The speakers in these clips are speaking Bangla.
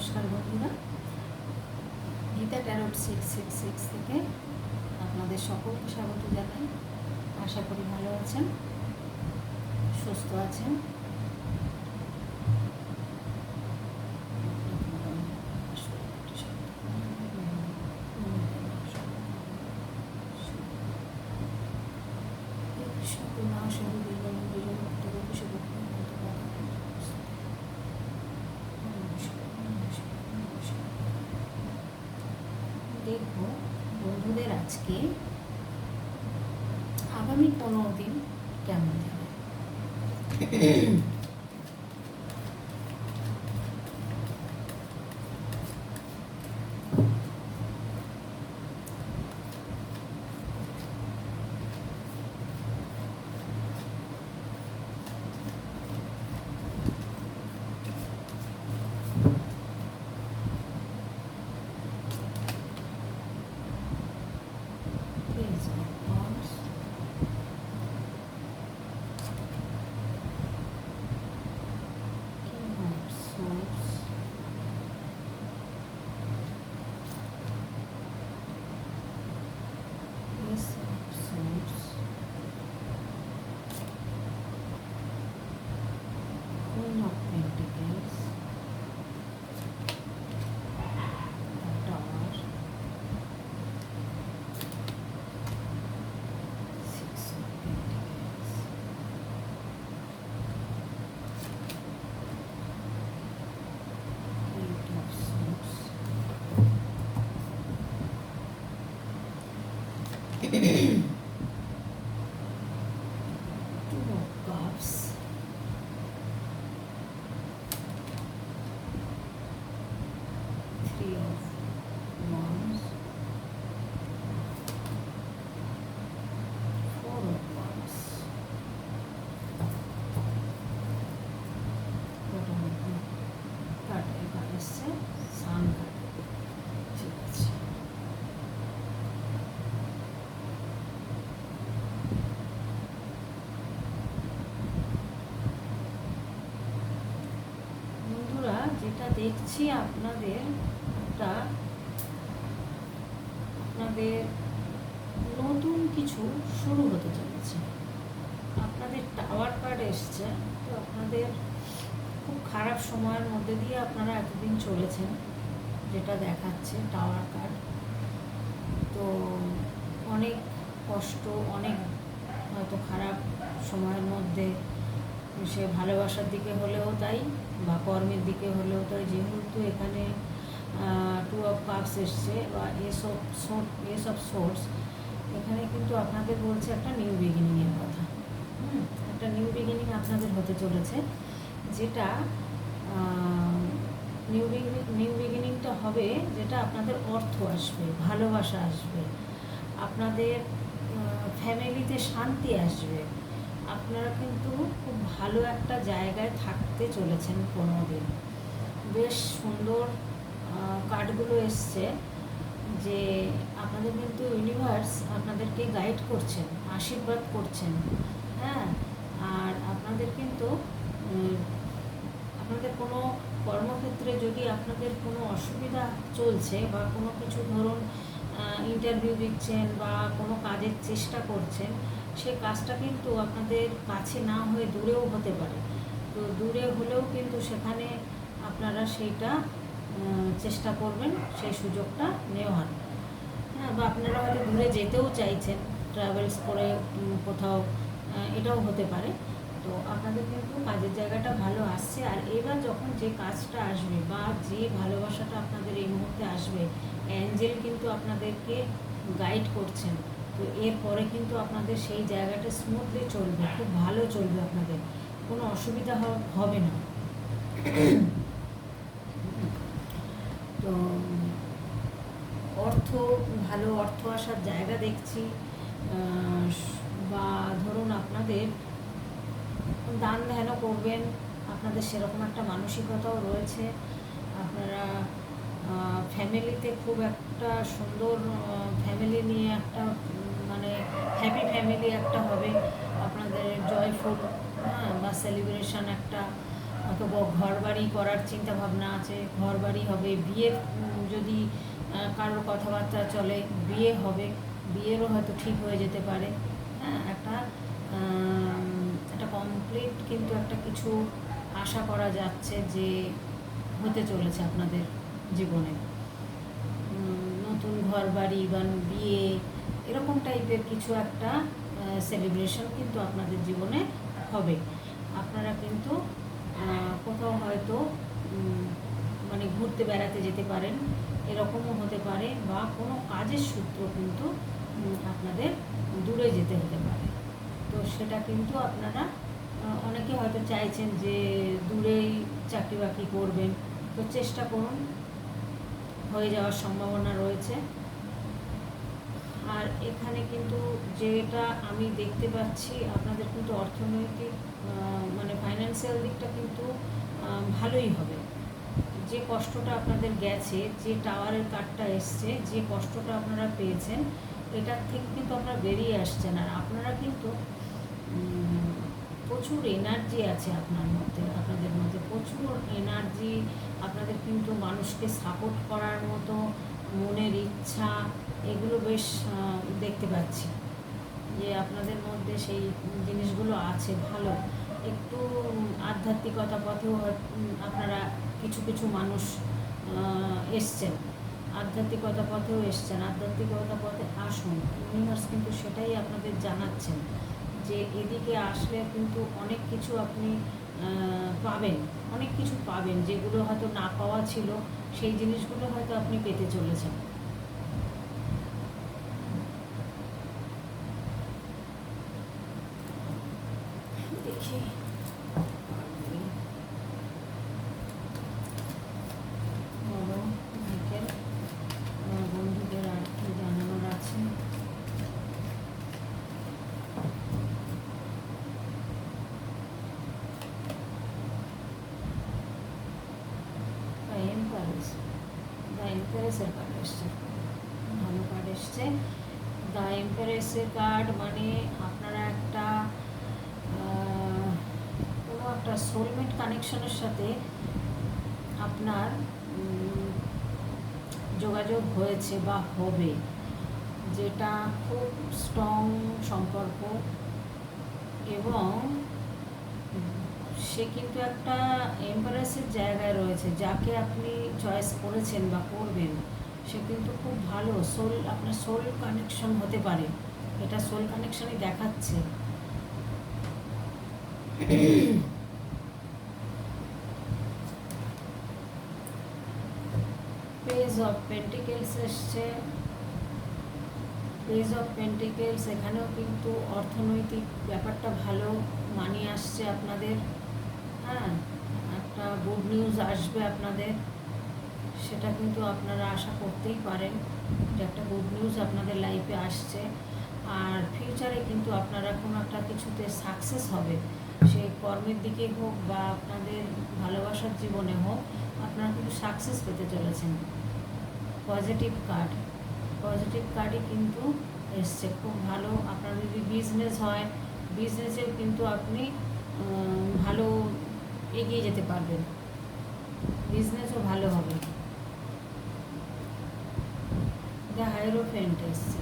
নমস্কার বন্ধুরা। Geeta tarot six six six থেকে আপনাদের সকলকে স্বাগত জানাই। আশা করি ভালো আছেন, সুস্থ আছেন। দেখব বন্ধুদের আজকে। আগামী পনেরো দিন কেমন যাবে? দেখছি আপনাদের একটা আপনাদের নতুন কিছু শুরু হতে চলেছে। আপনাদের টাওয়ার কার্ড এসছে, তো আপনাদের খুব খারাপ সময়ের মধ্যে দিয়ে আপনারা এতদিন চলেছেন, যেটা দেখাচ্ছে টাওয়ার কার্ড তো অনেক কষ্ট, অনেক হয়তো খারাপ সময়ের মধ্যে সে ভালোবাসার দিকে হলেও তাই বা কর্মের দিকে হলেও তাই। যেহেতু এখানে টু অফ কাপস এসছে বা এসব এস অফ সোর্স এখানে কিন্তু আপনাদের বলছে একটা নিউ বিগিনিংয়ের কথা। একটা নিউ বিগিনিং আপনাদের হতে চলেছে, যেটা নিউ বিগিনিং নিউ বিগিনিংটা হবে যেটা আপনাদের অর্থ আসবে, ভালোবাসা আসবে, আপনাদের ফ্যামিলিতে শান্তি আসবে। আপনারা কিন্তু খুব ভালো একটা জায়গায় থাকতে চলেছেন পনেরো দিন বেশ সুন্দর কার্ডগুলো এসছে যে আপনাদের কিন্তু ইউনিভার্স আপনাদেরকে গাইড করছেন, আশীর্বাদ করছেন হ্যাঁ? আর আপনাদের কিন্তু আপনাদের কোনো কর্মক্ষেত্রে যদি আপনাদের কোনো অসুবিধা চলছে বা কোনো কিছু ধরুন ইন্টারভিউ দিচ্ছেন বা কোনো কাজের চেষ্টা করছেন সে কাজটা কিন্তু আপনাদের কাছে না হয়ে দূরেও হতে পারে। তো দূরে হলেও কিন্তু সেখানে আপনারা সেইটা চেষ্টা করবেন, সেই সুযোগটা নেওয়ার। হ্যাঁ বা আপনারা হয়তো দূরে যেতেও চাইছেন ট্রাভেলস করে কোথাও এটাও হতে পারে। তো আপনাদের কিন্তু কাজের জায়গাটা ভালো আসছে। আর এবার যখন যে কাজটা আসবে বা যে ভালোবাসাটা আপনাদের এই মুহূর্তে আসবে, অ্যাঞ্জেল কিন্তু আপনাদেরকে গাইড করছেন। তো এরপরে কিন্তু আপনাদের সেই জায়গাটা স্মুথলি চলবে, খুব ভালো চলবে আপনাদের, কোনো অসুবিধা হবে না। তো অর্থ, ভালো অর্থ আসার জায়গা দেখছি বা ধরুন আপনাদের দান ধ্যানও করবেন, আপনাদের সেরকম একটা মানসিকতাও রয়েছে, আপনারা ফ্যামিলিতে খুব একটা সুন্দর ফ্যামিলি নিয়ে একটা মানে হ্যাপি ফ্যামিলি একটা হবে। আপনাদের জয়ফুল হ্যাঁ বা সেলিব্রেশন একটা। অথবা ঘর বাড়ি করার চিন্তা ভাবনা আছে ঘর বাড়ি হবে বিয়ের যদি কারোর কথাবার্তা চলে, বিয়ে হবে। বিয়েরও হয়তো ঠিক হয়ে যেতে পারে। হ্যাঁ একটা একটা কমপ্লিট কিন্তু একটা কিছু আশা করা যাচ্ছে যে হতে চলেছে আপনাদের জীবনে। নতুন ঘর বাড়ি বা বিয়ে এরকম টাইপের কিছু একটা সেলিব্রেশন কিন্তু আপনাদের জীবনে হবে। আপনারা কিন্তু কোথাও হয়তো মানে ঘুরতে বেড়াতে যেতে পারেন, এরকমও হতে পারে বা কোনো কাজের সূত্র কিন্তু আপনাদের দূরে যেতে হতে পারে। তো সেটা কিন্তু আপনারা অনেকে হয়তো চাইছেন যে দূরেই চাকরি বাকরি করবেন। তো চেষ্টা করুন, হয়ে যাওয়ার সম্ভাবনা রয়েছে। আর এখানে কিন্তু যেটা আমি দেখতে পাচ্ছি, আপনাদের কিন্তু অর্থনৈতিক মানে ফাইন্যান্সিয়াল দিকটা কিন্তু ভালোই হবে। যে কষ্টটা আপনাদের গেছে, যে টাওয়ারের কার্ডটা এসছে, যে কষ্টটা আপনারা পেয়েছেন, এটার থেকে কিন্তু আপনারা বেরিয়ে আসছেন আর আপনারা কিন্তু প্রচুর এনার্জি আছে আপনার মধ্যে, আপনাদের মধ্যে প্রচুর এনার্জি আপনাদের কিন্তু মানুষকে সাপোর্ট করার মতো মনের ইচ্ছা এগুলো বেশ দেখতে পাচ্ছি। যে আপনাদের মধ্যে সেই জিনিসগুলো আছে, ভালো। একটু আধ্যাত্মিকতা পথেও আপনারা কিছু কিছু মানুষ এসছেন। আধ্যাত্মিকতা পথেও এসছেন। আধ্যাত্মিকতা পথে আসুন। ইউনিভার্স কিন্তু সেটাই আপনাদের জানাচ্ছেন যে এদিকে আসলে কিন্তু অনেক কিছু আপনি পাবেন। অনেক কিছু পাবেন যেগুলো হয়তো না পাওয়া ছিল, সেই জিনিসগুলো হয়তো আপনি পেতে চলেছেন দেখি বড় ভাইকের আমার বন্ধুদের আর কি জানানোর আছে দ্য এম্পারেস দ্য এম্পারেসের কার্ড এসছে ভালো কার্ড এসছে দ্য এম্পারেসের কার্ড মানে একটা সোলমেট কানেকশনের সাথে আপনার যোগাযোগ হয়েছে বা হবে, যেটা খুব স্ট্রং সম্পর্ক এবং সে কিন্তু একটা এম্পারেসের জায়গায় রয়েছে, যাকে আপনি চয়েস করেছেন বা করবেন, সে কিন্তু খুব ভালো সোল আপনার সোল কানেকশন হতে পারে, এটা সোল কানেকশনই দেখাচ্ছে পেজ অফ পেন্টিকেলস এসছে। পেজ অফ পেন্টিকেলস এখানেও কিন্তু অর্থনৈতিক ব্যাপারটা ভালো মানিয়ে আসছে আপনাদের। হ্যাঁ একটা গুড নিউজ আসবে আপনাদের, সেটা কিন্তু আপনারা আশা করতেই পারেন যে একটা গুড নিউজ আপনাদের লাইফে আসছে। আর ফিউচারে কিন্তু আপনারা কোনো একটা কিছুতে সাকসেস হবে। সে কর্মের দিকে হোক বা আপনাদের ভালোবাসার জীবনে হোক, আপনারা কিন্তু সাকসেস পেতে চলেছেন। পজিটিভ কার্ড পজিটিভ কার্ডই কিন্তু এসছে। খুব ভালো আপনার যদি বিজনেস হয় বিজনেসেও কিন্তু আপনি ভালো এগিয়ে যেতে পারবেন। বিজনেসও ভালো হবে। দ্য হাইরোফেন্ট এসছে।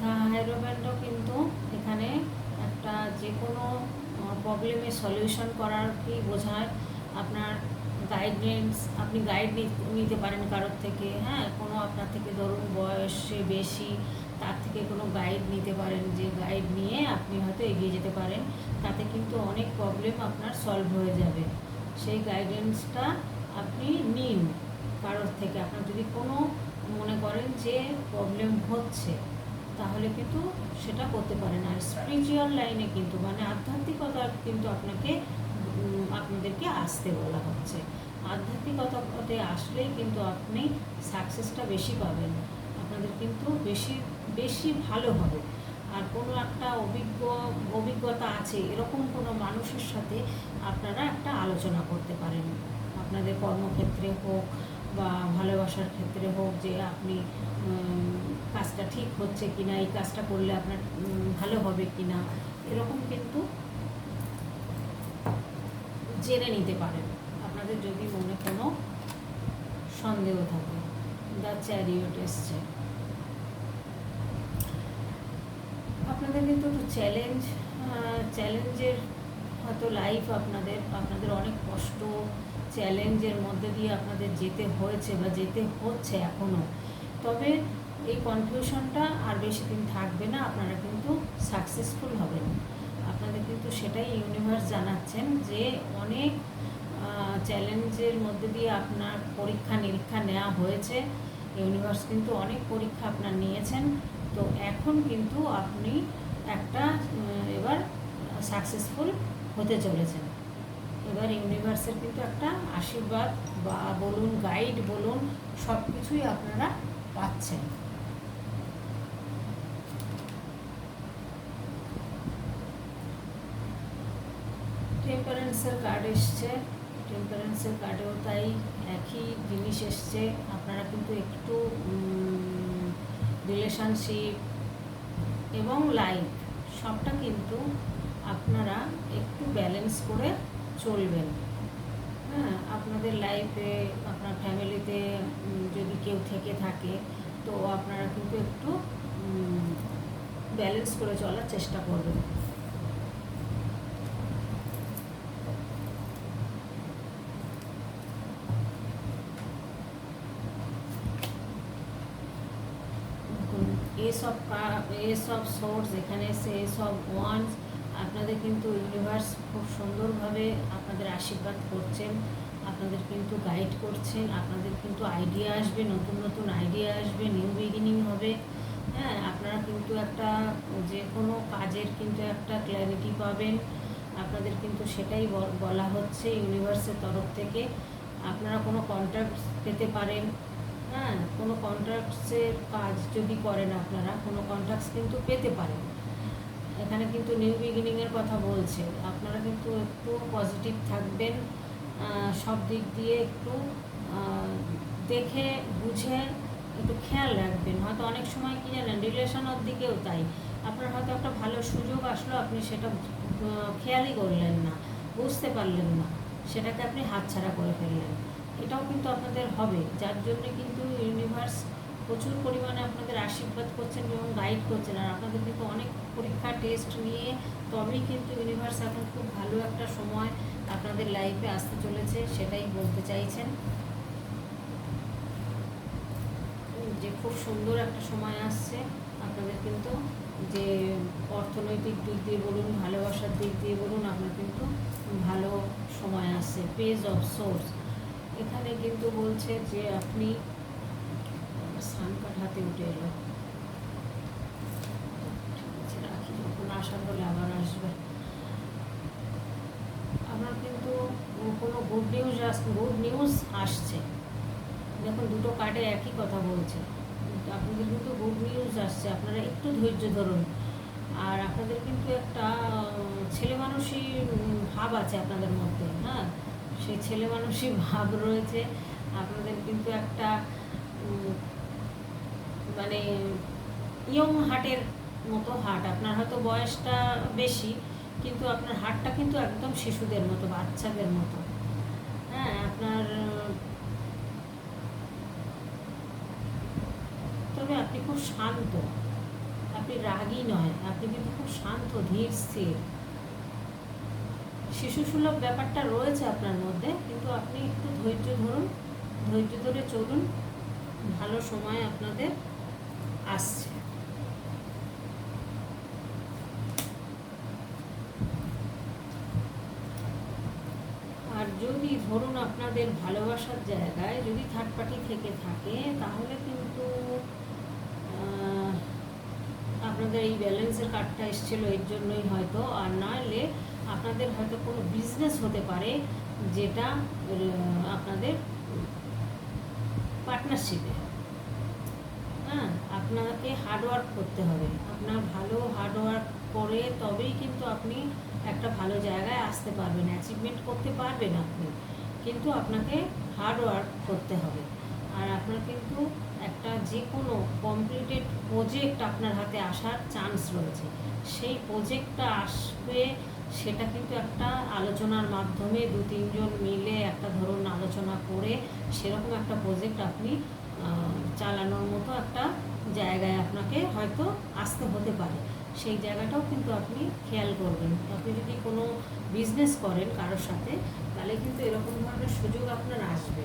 দ্য হাইরোফেন্টও কিন্তু এখানে একটা যে কোনো প্রবলেমের সলিউশন করার কি বোঝায়? আপনার গাইডেন্স আপনি গাইড নিতে পারেন কারোর থেকে হ্যাঁ? কোনো আপনার থেকে ধরুন বয়সে বেশি, তার থেকে কোনো গাইড নিতে পারেন যে গাইড নিয়ে আপনি হয়তো এগিয়ে যেতে পারেন, তাতে কিন্তু অনেক প্রবলেম আপনার সলভ হয়ে যাবে। সেই গাইডেন্সটা আপনি নিন কারোর থেকে। আপনার যদি কোনো মনে করেন যে প্রবলেম হচ্ছে, তাহলে কিন্তু সেটা করতে পারেন। আর স্পিরিচুয়াল লাইনে কিন্তু মানে আধ্যাত্মিকতা কিন্তু আপনাকে আপনাদেরকে আসতে বলা হচ্ছে। আধ্যাত্মিকতা পথে আসলেই কিন্তু আপনি সাকসেসটা বেশি পাবেন। আপনাদের কিন্তু বেশি বেশি ভালো হবে। আর কোনো একটা অভিজ্ঞ, অভিজ্ঞতা আছে, এরকম কোনো মানুষের সাথে আপনারা একটা আলোচনা করতে পারেন। আপনাদের কর্মক্ষেত্রে হোক বা ভালোবাসার ক্ষেত্রে হোক যে আপনি কাজটা ঠিক হচ্ছে কি না এই কাজটা করলে আপনার ভালো হবে কি না এরকম কিন্তু জেনে নিতে পারেন। আপনাদের যদি মনে কোনো সন্দেহ থাকে দ্য চ্যারিয়ট এসছে আপনাদের কিন্তু একটু চ্যালেঞ্জ চ্যালেঞ্জের হয়তো লাইফ আপনাদের আপনাদের অনেক কষ্ট চ্যালেঞ্জের মধ্যে দিয়ে আপনাদের যেতে হয়েছে বা যেতে হচ্ছে এখনও তবে এই কনফিউশনটা আর বেশি দিন থাকবে না, আপনারা কিন্তু সাকসেসফুল হবেন। কিন্তু সেটাই ইউনিভার্স জানাচ্ছেন যে অনেক চ্যালেঞ্জের মধ্যে দিয়ে আপনার পরীক্ষা নিরীক্ষা নেওয়া হয়েছে। ইউনিভার্স কিন্তু অনেক পরীক্ষা আপনার নিয়েছেন। তো এখন কিন্তু আপনি একটা এবার সাকসেসফুল হতে চলেছেন। এবার ইউনিভার্সের কিন্তু একটা আশীর্বাদ বা বলুন গাইড বলুন সব কিছুই আপনারা পাচ্ছেন। টেম্পারেন্সের কার্ড এসছে। টেম্পারেন্সের কার্ডেও তাই একই জিনিস এসছে। আপনারা কিন্তু একটু রিলেশনশিপ এবং লাইফ সবটা কিন্তু আপনারা একটু ব্যালেন্স করে চলবেন। হ্যাঁ আপনাদের লাইফে আপনার ফ্যামিলিতে যদি কেউ থেকে থাকে, তো আপনারা কিন্তু একটু ব্যালেন্স করে চলার চেষ্টা করবেন দেখুন এসব এসব সোর্স এখানে এসে এসব ওয়ান্স আপনাদের কিন্তু ইউনিভার্স খুব সুন্দরভাবে আপনাদের আশীর্বাদ করছেন, আপনাদের কিন্তু গাইড করছেন, আপনাদের কিন্তু আইডিয়া আসবে, নতুন নতুন আইডিয়া আসবে নিউ বিগিনিং হবে। হ্যাঁ আপনারা কিন্তু একটা যে কোনো কাজের কিন্তু একটা ক্ল্যারিটি পাবেন। আপনাদের কিন্তু সেটাই বলা হচ্ছে ইউনিভার্সের তরফ থেকে। আপনারা কোনো কন্ট্রাক্ট পেতে পারেন। হ্যাঁ কোনো কন্ট্রাক্টসের কাজ যদি করেন আপনারা, কোনো কন্ট্রাক্টস কিন্তু পেতে পারেন। এখানে কিন্তু নিউ বিগিনিংয়ের কথা বলছে। আপনারা কিন্তু একটু পজিটিভ থাকবেন সব দিক দিয়ে একটু দেখে, বুঝে একটু খেয়াল রাখবেন। হয়তো অনেক সময় কি জানেন রিলেশনের দিকেও তাই। আপনার হয়তো একটা ভালো সুযোগ আসলো, আপনি সেটা খেয়ালই করলেন না, বুঝতে পারলেন না, সেটাকে আপনি হাতছাড়া করে ফেললেন। এটাও কিন্তু আপনাদের হবে, যার জন্য কিন্তু ইউনিভার্স প্রচুর পরিমাণে আপনাদের আশীর্বাদ করছেন এবং গাইড করছেন। আর আপনাদের কিন্তু অনেক পরীক্ষা টেস্ট নিয়ে তবেই কিন্তু ইউনিভার্স এখন খুব ভালো একটা সময় আপনাদের লাইফে আসতে চলেছে, সেটাই বলতে চাইছেন। যে খুব সুন্দর একটা সময় আসছে আপনাদের কিন্তু, যে অর্থনৈতিক দিক দিয়ে বলুন, ভালোবাসার দিক দিয়ে বলুন, আপনার কিন্তু ভালো সময় আসছে। পেজ অফ সোর্স এখানে কিন্তু বলছে যে আপনি সানকার হাতে উঠে এলো। যখন আসার হলে আবার আসবে। আপনার কিন্তু কোনো গুড নিউজ আস গুড নিউজ আসছে। দেখুন, দুটো কার্ডে একই কথা বলছে। আপনাদের কিন্তু গুড নিউজ আসছে। আপনারা একটু ধৈর্য ধরুন। আর আপনাদের কিন্তু একটা ছেলে মানুষই ভাব আছে আপনাদের মধ্যে হ্যাঁ? সেই ছেলে মানুষই ভাব রয়েছে। আপনাদের কিন্তু একটা মানে ইয়ং হার্টের মতো হার্ট। আপনার হয়তো বয়সটা বেশি, কিন্তু আপনার হার্টটা কিন্তু একদম শিশুদের মতো, বাচ্চাদের মতো। হ্যাঁ আপনার, তবে আপনি খুব শান্ত। আপনি রাগী নয়, আপনি কিন্তু খুব শান্ত, ধীর, স্থির। শিশু সুলভ ব্যাপারটা রয়েছে আপনার মধ্যে, কিন্তু আপনি একটু ধৈর্য ধরুন, ধৈর্য ধরে চলুন। ভালো সময় আপনাদের আসছে। আর যদি ধরুন আপনাদের ভালোবাসার জায়গায় যদি থার্ড পার্টি থেকে থাকে, তাহলে কিন্তু আপনাদের এই ব্যালেন্সের কার্ডটা এসেছিল, এর জন্যই হয়তো। আর নাহলে আপনাদের হয়তো কোনো বিজনেস হতে পারে, যেটা আপনাদের পার্টনারশিপে আপনাকে হার্ডওয়ার্ক করতে হবে। আপনার ভালো হার্ডওয়ার্ক করে তবেই কিন্তু আপনি একটা ভালো জায়গায় আসতে পারবেন অ্যাচিভমেন্ট করতে পারবেন আপনি। কিন্তু আপনাকে হার্ডওয়ার্ক করতে হবে। আর আপনার কিন্তু একটা যে কোনো কমপ্লিটেড প্রজেক্ট আপনার হাতে আসার চান্স রয়েছে। সেই প্রজেক্টটা আসবে, সেটা কিন্তু একটা আলোচনার মাধ্যমে দু, তিনজন মিলে একটা ধরুন আলোচনা করে সেরকম একটা প্রজেক্ট আপনি চালানোর মতো একটা জায়গায় আপনাকে হয়তো আসতে হতে পারে। সেই জায়গাটাও কিন্তু আপনি খেয়াল করবেন। আপনি যদি কোনো বিজনেস করেন কারোর সাথে, তাহলে কিন্তু এরকম ধরনের সুযোগ আপনার আসবে।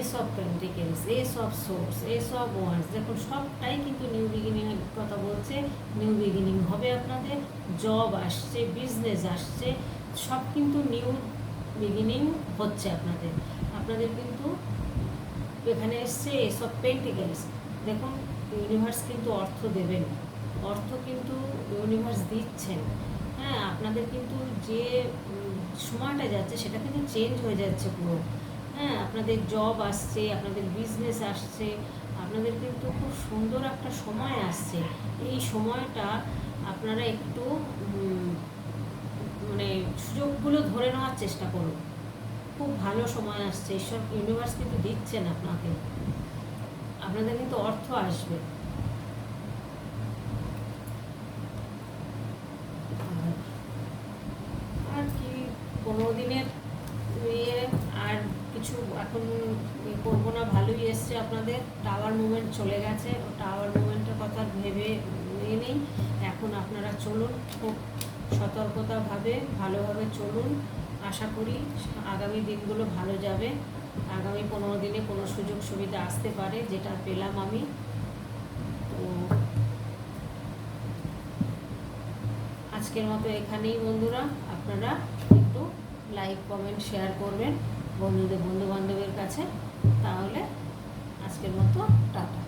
Ace of pentacles ace of swords ace of wands দেখুন, সবটাই কিন্তু নিউ বিগিনিংয়ের কথা বলছে। নিউ বিগিনিং হবে আপনাদের জব আসছে বিজনেস আসছে, সব কিন্তু নিউ বিগিনিং হচ্ছে আপনাদের। আপনাদের কিন্তু এখানে এসছে এস অফ পেন্টিকেলস দেখুন ইউনিভার্স কিন্তু অর্থ দেবেন অর্থ কিন্তু ইউনিভার্স দিচ্ছেন হ্যাঁ আপনাদের কিন্তু যে সময়টা যাচ্ছে, সেটা কিন্তু চেঞ্জ হয়ে যাচ্ছে পুরো। হ্যাঁ আপনাদের জব আসছে, আপনাদের বিজনেস আসছে, আপনাদের কিন্তু খুব সুন্দর একটা সময় আসছে। এই সময়টা আপনারা একটু মানে সুযোগগুলো ধরে নেওয়ার চেষ্টা করুন। খুব ভালো সময় আসছে। ঈশ্বর ইউনিভার্স কিন্তু দিচ্ছেন আপনাকে। আপনাদের কিন্তু অর্থ আসবে। আর- কি পনেরো দিনের ইয়ে আর কিছু এখন করব না, ভালোই এসছে আপনাদের। টাওয়ার মুভমেন্ট চলে গেছে। টাওয়ার মুভমেন্টের কথা ভেবে নিয়ে নেই এখন আপনারা চলুন, খুব সতর্কতাভাবে, ভালোভাবে চলুন। আশা করি আগামী দিনগুলো ভালো যাবে। আগামী পনেরো দিনে কোনো সুযোগ সুবিধা আসতে পারে, যেটা পেলাম আমি। তো আজকের মতো এখানেই বন্ধুরা, আপনারা একটু লাইক কমেন্ট শেয়ার করবেন বন্ধুদের বন্ধু বান্ধবের কাছে। তাহলে আজকের মতো টাটা।